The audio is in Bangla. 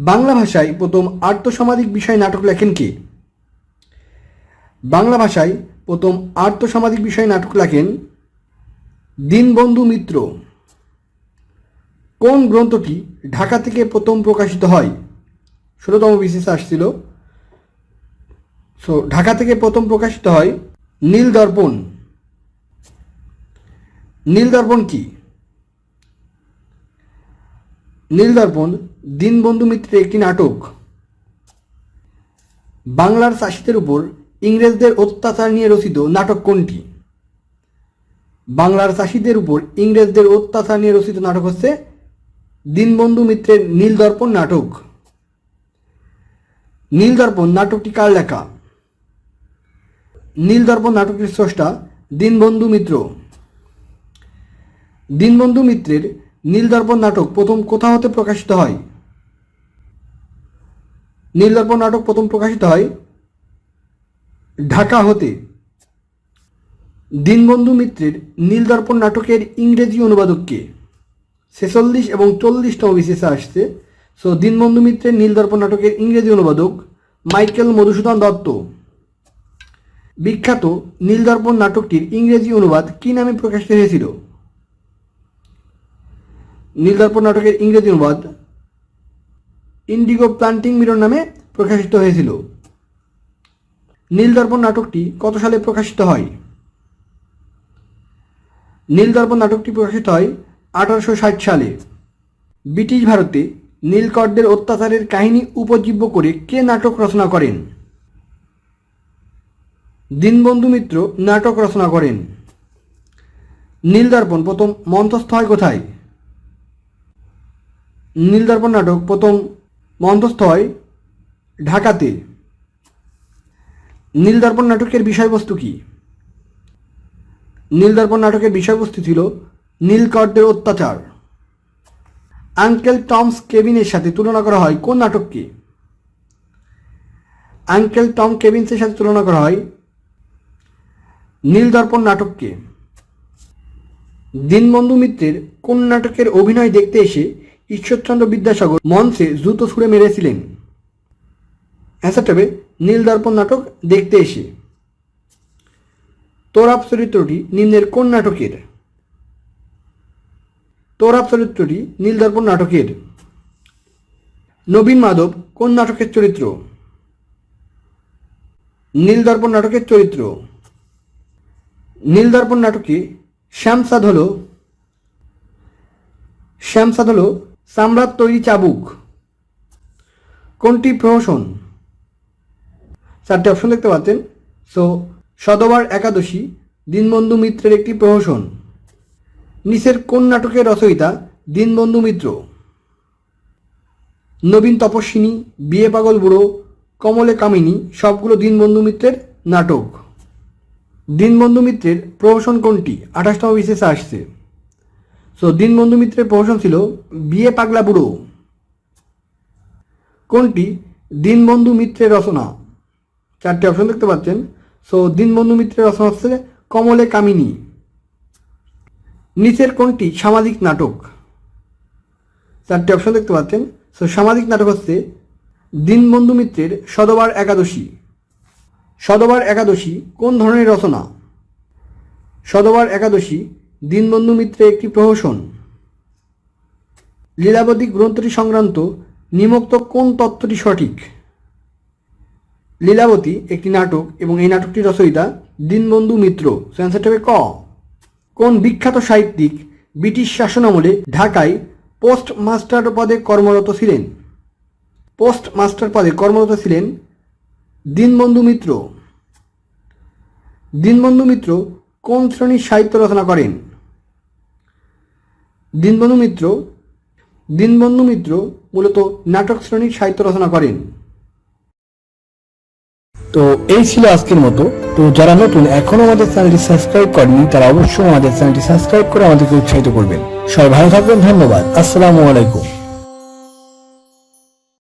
বাংলা ভাষায় প্রথম আর্থসামাজিক বিষয় নাটক লেখেন কে? বাংলা ভাষায় প্রথম আর্থসামাজিক বিষয় নাটক লেখেন দীনবন্ধু মিত্র। কোন গ্রন্থটি ঢাকা থেকে প্রথম প্রকাশিত হয়? ষোলোতম বিশেষ আসছিল। সো ঢাকা থেকে প্রথম প্রকাশিত হয় নীল দর্পণ। নীল দর্পণ কি? নীল দর্পণ দীনবন্ধু মিত্রের একটি নাটক। বাংলার চাষিদের উপর ইংরেজদের অত্যাচার নিয়ে রচিত নাটক কোনটি? বাংলার চাষিদের উপর ইংরেজদের অত্যাচার নিয়ে রচিত নাটক হচ্ছে দীনবন্ধু মিত্রের নীলদর্পণ নাটক। নীলদর্পণ নাটকটি কার লেখা? নীলদর্পণ নাটকটির স্রষ্টা দীনবন্ধু মিত্র। দীনবন্ধু মিত্রের নীলদর্পণ নাটক প্রথম কোথা হতে প্রকাশিত হয়? নীলদর্পণ নাটক প্রথম প্রকাশিত হয় ঢাকা হতে। দীনবন্ধু মিত্রের নীলদর্পণ নাটকের ইংরেজি অনুবাদককে ছেচল্লিশ এবং চল্লিশতম বিশেষে আসছে। সো দীনবন্ধু মিত্রের নীলদর্পণ নাটকের ইংরেজি অনুবাদক মাইকেল মধুসূদন দত্ত। বিখ্যাত নীলদর্পণ নাটকটির ইংরেজি অনুবাদ কী নামে প্রকাশিত হয়েছিল? নীলদর্পণ নাটকের ইংরেজি অনুবাদ ইন্ডিগো প্লান্টিং মিরর নামে প্রকাশিত হয়েছিল। নীলদর্পণ নাটকটি কত সালে প্রকাশিত হয়? নীলদর্পণ নাটকটি প্রকাশিত হয় আঠারোশো ষাট সালে। ব্রিটিশ ভারতে নীলকরদের অত্যাচারের কাহিনী উপজীব্য করে কে নাটক রচনা করেন? দীনবন্ধু মিত্র নাটক রচনা করেন। নীলদর্পণ প্রথম মঞ্চস্থ হয় কোথায়? নীলদর্পণ নাটক প্রথম মঞ্চস্থ হয় ঢাকাতে। নীলদর্পণ নাটকের বিষয়বস্তু কি? নীলদর্পণ নাটকের বিষয়বস্তু ছিল নীলকরদের অত্যাচার। আঙ্কেল টমস কেবিনের সাথে তুলনা করা হয় কোন নাটককে? আঙ্কেল টম কেবিন্সের সাথে তুলনা করা হয় নীলদর্পণ নাটককে। দীনবন্ধু মিত্রের কোন নাটকের অভিনয় দেখতে এসে ঈশ্বরচন্দ্র বিদ্যাসাগর মঞ্চে জুতো ছুঁড়ে মেরেছিলেন। অ্যান্সারটা হবে নীলদর্পণ নাটক দেখতে এসে। তোরাব চরিত্রটি নিম্নের কোন নাটকের? তোরাব চরিত্রটি নীলদর্পণ নাটকের। নবীন মাধব কোন নাটকের চরিত্র? নীলদর্পণ নাটকের চরিত্র। নীলদর্পণ নাটকে শ্যামসাদ হল শ্যামসাদ হল সাম্রাট তৈরি চাবুক। কোনটি প্রহসন? চারটি অপশন দেখতে পাচ্ছেন। সো সদবার একাদশী, দীনবন্ধু মিত্রের একটি প্রহসন। নিচের কোন নাটকের রচয়িতা দীনবন্ধু মিত্র? নবীন তপস্বিনী, বিয়ে পাগল বুড়ো, কমলে কামিনী, সবগুলো দীনবন্ধু মিত্রের নাটক। দীনবন্ধু মিত্রের প্রহসন কোনটি? আঠাশতম বিশেষে আসছে। সো দীনবন্ধু মিত্রের প্রহসন ছিল বিয়ে পাগলা বুড়ো কোনটি? দীনবন্ধু মিত্রের রচনা চারটি অপশন দেখতে পাচ্ছেন। সো দীনবন্ধু মিত্রের রচনা হচ্ছে কমলে কামিনী। নিচের কোনটি? সামাজিক নাটক। চারটি অপশন দেখতে পাচ্ছেন। সো সামাজিক নাটক হচ্ছে দীনবন্ধু মিত্রের সদবার একাদশী। সদবার একাদশী কোন ধরনের রচনা? সদবার একাদশী দীনবন্ধু মিত্রের একটি প্রহসন। লীলাবতী গ্রন্থটি সংক্রান্ত নিমক্ত কোন তত্ত্বটি সঠিক? লীলাবতী একটি নাটক এবং এই নাটকটি রচয়িতা দীনবন্ধু মিত্র। ক। কোন বিখ্যাত সাহিত্যিক ব্রিটিশ শাসনামলে ঢাকায় পোস্ট মাস্টার পদে কর্মরত ছিলেন? পোস্ট মাস্টার পদে কর্মরত ছিলেন দীনবন্ধু মিত্র। দীনবন্ধু মিত্র কোন শ্রেণির সাহিত্য রচনা করেন? দীনবন্ধু মিত্র দীনবন্ধু মিত্র মূলত নাটক শ্রেণির সাহিত্য রচনা করেন। তো এই ছিল আজকের মতো। তো যারা নতুন, এখনও আমাদের চ্যানেলটি সাবস্ক্রাইব করেনি তারা অবশ্যই আমাদের চ্যানেলটি সাবস্ক্রাইব করে আমাদেরকে উৎসাহিত করবেন। সবাই ভালো থাকবেন, ধন্যবাদ। আসসালামু আলাইকুম।